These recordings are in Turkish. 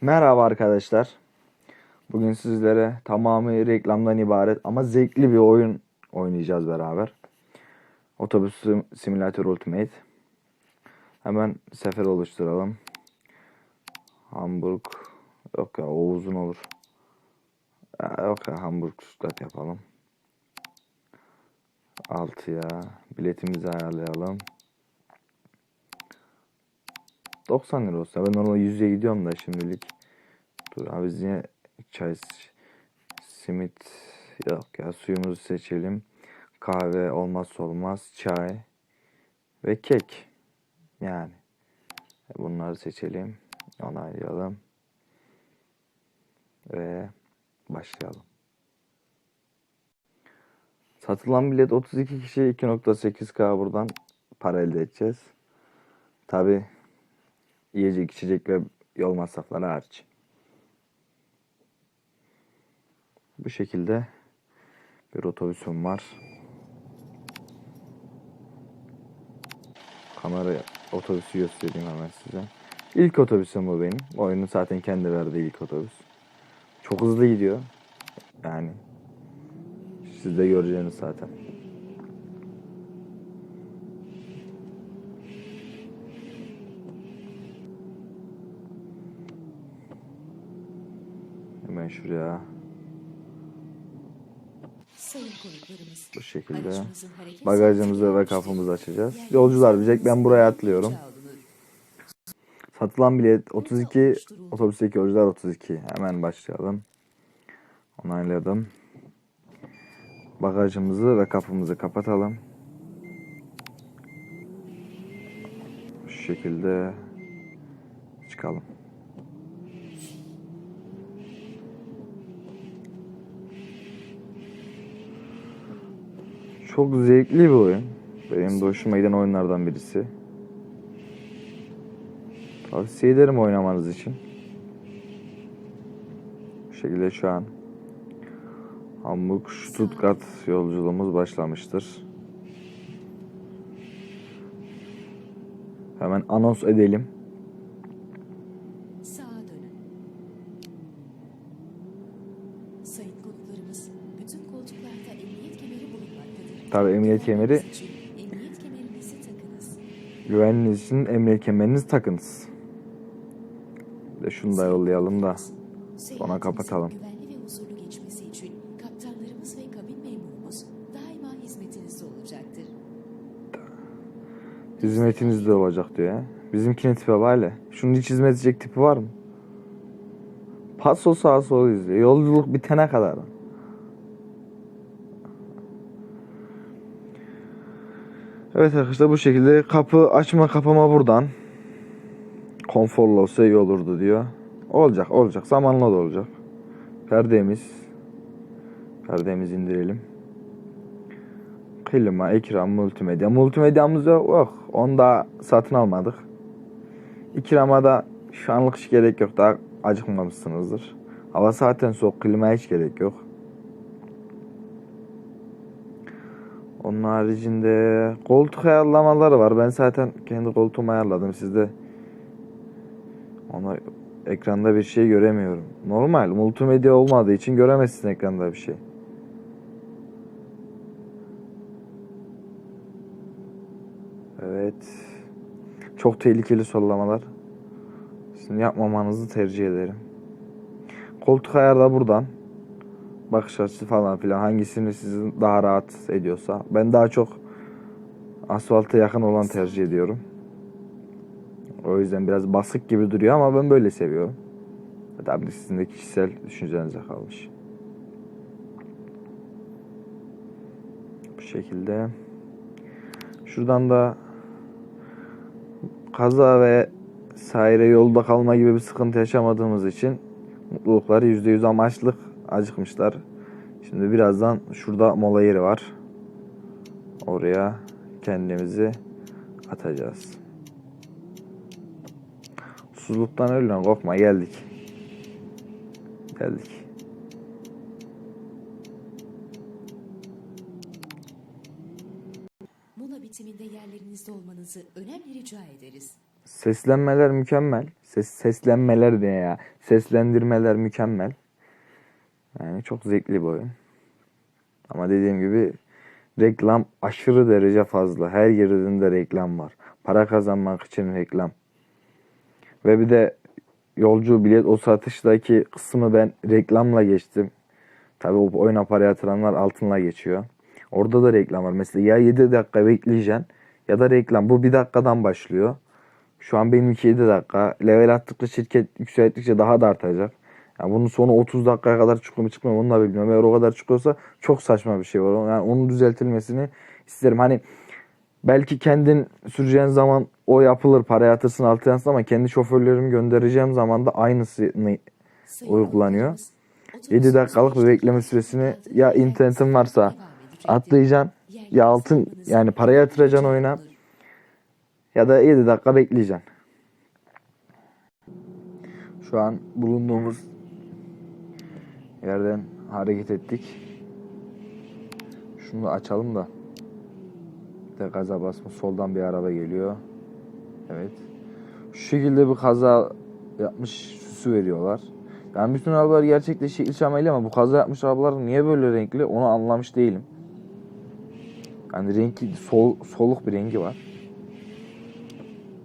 Merhaba arkadaşlar. Bugün sizlere tamamı reklamdan ibaret ama zevkli bir oyun oynayacağız beraber. Otobüs Sim- Simulator Ultimate. Hemen sefer oluşturalım. Hamburg. Yok ya o uzun olur. Ya, yok ya Hamburg Stuttgart yapalım. 6'ya biletimizi ayarlayalım. 90 lira olsa ben normalde 100'e gidiyorum da şimdilik. Dur abi yine çay simit yok ya suyumuzu seçelim. Kahve olmazsa olmaz çay ve kek. Yani E, bunları seçelim. Onaylayalım. Ve başlayalım. Satılan bilet 32 kişi 2.8K buradan para elde edeceğiz. Tabi yiyecek içecek ve yol masrafları hariç. Bu şekilde bir otobüsüm var. Kamera otobüsü göstereyim hemen size. İlk otobüsüm bu benim. Oyunun zaten kendi verdiği ilk otobüs. Çok hızlı gidiyor. Yani siz de göreceğiniz zaten. Sayın konuklarımız. bu şekilde bagajımızı ve kapımızı açacağız. Yolcular bilecek ben buraya atlıyorum. Satılan bilet 32, otobüsteki yolcular 32. Hemen başlayalım. Onayladım. Bagajımızı ve kapımızı kapatalım. Şu şekilde çıkalım. Çok zevkli bir oyun. Benim de hoşuma giden oyunlardan birisi. Tavsiye ederim oynamanız için. Bu şekilde şu an Hamburg Stuttgart yolculuğumuz başlamıştır. Hemen anons edelim. Sayın konuklarımız, bütün koltuklarda emniyet kemeri bulunmaktadır. Tabii emniyet kemeri Güvenliğiniz için Emniyet kemerinizi takınız. Bir de şunu da yollayalım da Seyahatinizin kapatalım. Olacaktır. hizmetinizde olacak diyor ya. Bizimkine tipe hele. Şunun hiç hizmet edecek tipi var mı? Paso sağa sola izliyor. Yolculuk bitene kadar. Evet arkadaşlar bu şekilde kapı açma kapama buradan. Konforlu olsa iyi olurdu diyor. Olacak olacak zamanla da olacak. Perdemiz. Perdemizi indirelim. Klima, ekran, multimedya. Multimedyamız yok. yok. Onu da satın almadık. İkrama da şu anlık hiç gerek yok. Daha acıkmamışsınızdır. Hava zaten soğuk. Klimaya hiç gerek yok. Onun haricinde koltuk ayarlamaları var. Ben zaten kendi koltuğumu ayarladım. Sizde ona ekranda bir şey göremiyorum. Normal. Multimedya olmadığı için göremezsin ekranda bir şey. Evet. Çok tehlikeli sollamalar. Sizin yapmamanızı tercih ederim. Koltuk ayarı da buradan. Bakış açısı falan filan hangisini sizin daha rahat ediyorsa. Ben daha çok asfalta yakın olan tercih ediyorum. O yüzden biraz basık gibi duruyor ama ben böyle seviyorum. Tabii sizin de kişisel düşüncenize kalmış. Bu şekilde. Şuradan da kaza ve saire yolda kalma gibi bir sıkıntı yaşamadığımız için mutlulukları %100 amaçlık acıkmışlar. Şimdi birazdan şurada mola yeri var. Oraya kendimizi atacağız. Susuzluktan ölüyorsun korkma geldik. Geldik. Mola bitiminde yerlerinizde olmanızı önemli rica ederiz. Seslenmeler mükemmel. Ses, seslenmeler diye ya. Seslendirmeler mükemmel. Yani çok zevkli bir oyun. Ama dediğim gibi reklam aşırı derece fazla. Her yerinde reklam var. Para kazanmak için reklam. Ve bir de yolcu bilet o satıştaki kısmı ben reklamla geçtim. Tabii o oyuna para yatıranlar altınla geçiyor. Orada da reklam var. Mesela ya 7 dakika bekleyeceksin ya da reklam. Bu bir dakikadan başlıyor. Şu an benimki 7 dakika. Level attıkça şirket yükselttikçe daha da artacak. Yani bunun sonu 30 dakikaya kadar çıkıyor mu çıkmıyor mu onu da bilmiyorum. Eğer o kadar çıkıyorsa çok saçma bir şey var. Yani onun düzeltilmesini isterim. Hani belki kendin süreceğin zaman o yapılır para yatırsın altı yansın ama kendi şoförlerimi göndereceğim zaman da aynısını uygulanıyor. yolcularımız, 7 dakikalık bir bekleme süresini ya internetin varsa atlayacaksın ya altın yani para yatıracaksın oyuna ya da 7 dakika bekleyeceksin. Şu an bulunduğumuz yerden hareket ettik. Şunu da açalım da. Bir de gaza basma. Soldan bir araba geliyor. Evet. Şu şekilde bir kaza yapmış süsü veriyorlar. Yani bütün arabalar gerçekten şekil şamaylı ama bu kaza yapmış arabalar niye böyle renkli onu anlamış değilim. Yani renkli sol, soluk bir rengi var.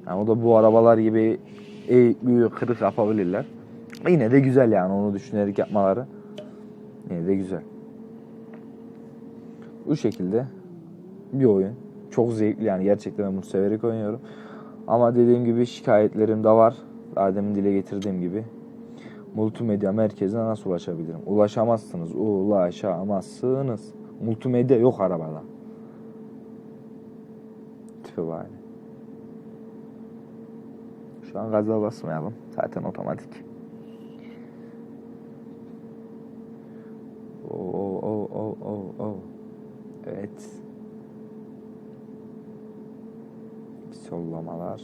Yani o da bu arabalar gibi eğik büyük kırık yapabilirler. Yine de güzel yani onu düşünerek yapmaları. Yine de güzel. Bu şekilde bir oyun. Çok zevkli yani gerçekten ben bunu severek oynuyorum. Ama dediğim gibi şikayetlerim de var. Daha demin dile getirdiğim gibi. Multimedya merkezine nasıl ulaşabilirim? Ulaşamazsınız. Ulaşamazsınız. Multimedya yok arabada. Tipi bari. Şu an gaza basmayalım. Zaten otomatik. Oo, oo, oo. Evet. Sollamalar.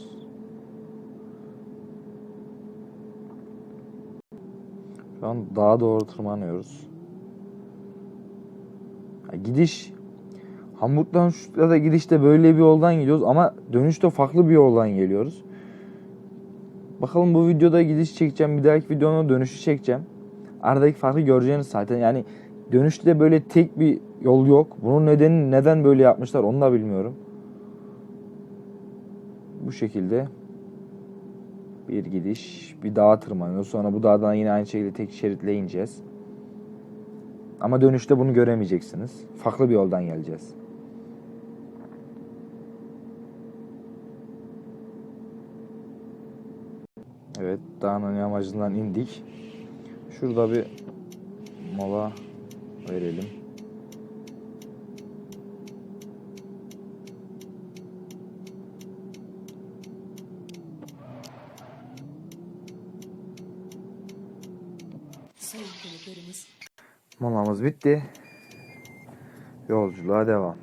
Şu an dağa doğru tırmanıyoruz. Ha, gidiş Hamburg'dan Stuttgart'a gidişte böyle bir yoldan gidiyoruz ama dönüşte farklı bir yoldan geliyoruz. Bakalım bu videoda gidiş çekeceğim. Bir dahaki videonun dönüşü çekeceğim. Aradaki farkı göreceğiniz zaten. Yani dönüşte böyle tek bir yol yok. Bunun nedeni neden böyle yapmışlar onu da bilmiyorum. Bu şekilde bir gidiş, bir dağa tırmanıyoruz. Sonra bu dağdan yine aynı şekilde tek şeritle ineceğiz. Ama dönüşte bunu göremeyeceksiniz. Farklı bir yoldan geleceğiz. Evet, dağın yamacından indik. Şurada bir mola verelim. Molamız bitti. Yolculuğa devam.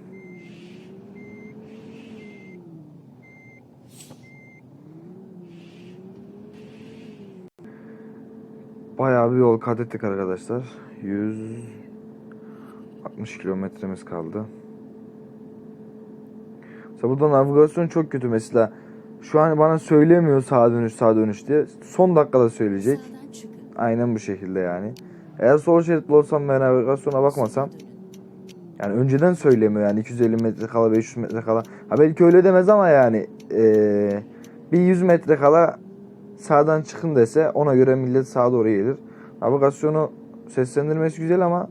Bayağı bir yol kat ettik arkadaşlar. 160 kilometremiz kaldı. Mesela burada navigasyon çok kötü mesela. Şu an bana söylemiyor sağa dönüş sağa dönüş diye. Son dakikada söyleyecek. Aynen bu şekilde yani. Eğer sol şeritli olsam ve navigasyona bakmasam yani önceden söylemiyor yani 250 metre kala 500 metre kala. Ha belki öyle demez ama yani eee, bir 100 metre kala sağdan çıkın dese ona göre millet sağa doğru gelir. Navigasyonu seslendirmesi güzel ama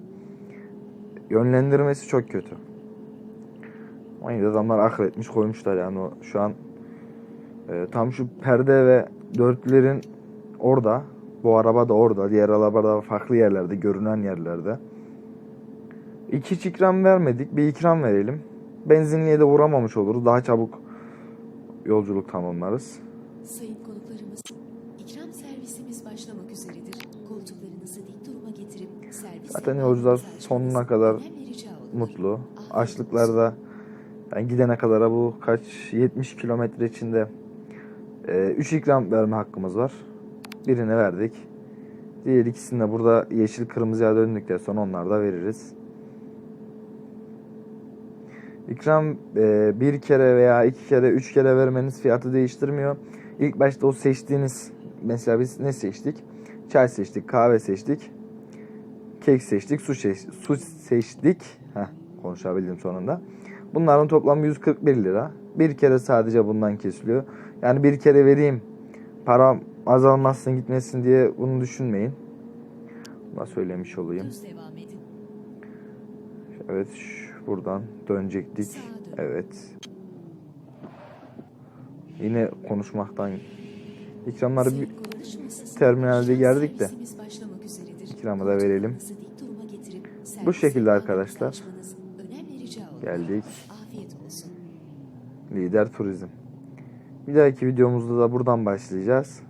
yönlendirmesi çok kötü. De adamlar akıl etmiş koymuşlar yani o şu an e, tam şu perde ve dörtlerin orada. Bu araba da orada. Diğer araba da farklı yerlerde, görünen yerlerde. İki hiç ikram vermedik. Bir ikram verelim. Benzinliğe de uğramamış oluruz. Daha çabuk yolculuk tamamlarız. Sayın konuklarımız, Zaten yolcular sonuna kadar. Mutlu. Açlıklarda yani gidene kadar bu kaç 70 kilometre içinde 3 ikram verme hakkımız var. Birini verdik. Diğer ikisini de burada yeşil kırmızıya döndükten sonra onları da veririz. İkram e, bir kere veya iki kere, üç kere vermeniz fiyatı değiştirmiyor. İlk başta o seçtiğiniz, mesela biz ne seçtik? Çay seçtik, kahve seçtik, kek seçtik, su, seç, su seçtik. Heh, konuşabildim sonunda. Bunların toplamı 141 lira. Bir kere sadece bundan kesiliyor. Yani bir kere vereyim, param azalmasın gitmesin diye bunu düşünmeyin. Bunu söylemiş olayım. Evet buradan dönecektik. Evet. Yine konuşmaktan ikramları bir terminalde geldik de. İkramı da verelim. Bu şekilde arkadaşlar. Geldik. Lider Turizm. Bir dahaki videomuzda da buradan başlayacağız.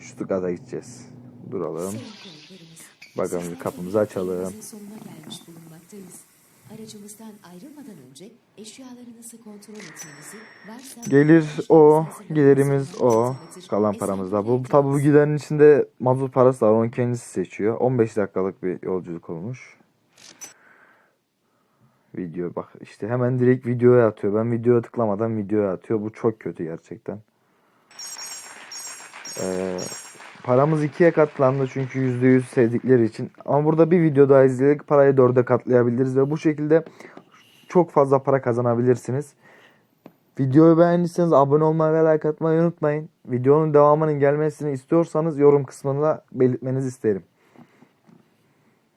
Stuttgart'a gideceğiz. Duralım. Sizlerle kapımızı açalım. Aracımızdan ayrılmadan önce eşyalarınızı kontrol etmenizi, varsa Gelir o, hazırlamanızı o. Kalan paramız da. Bu tabi bu giderin içinde mazot parası var. Onu kendisi seçiyor. 15 dakikalık bir yolculuk olmuş. Video bak işte hemen direkt videoya atıyor. Ben videoya tıklamadan videoya atıyor. Bu çok kötü gerçekten. Ee, paramız ikiye katlandı çünkü %100 sevdikleri için. Ama burada bir video daha izleyerek parayı dörde katlayabiliriz ve bu şekilde çok fazla para kazanabilirsiniz. Videoyu beğendiyseniz abone olmayı ve like atmayı unutmayın. Videonun devamının gelmesini istiyorsanız yorum kısmında belirtmenizi isterim.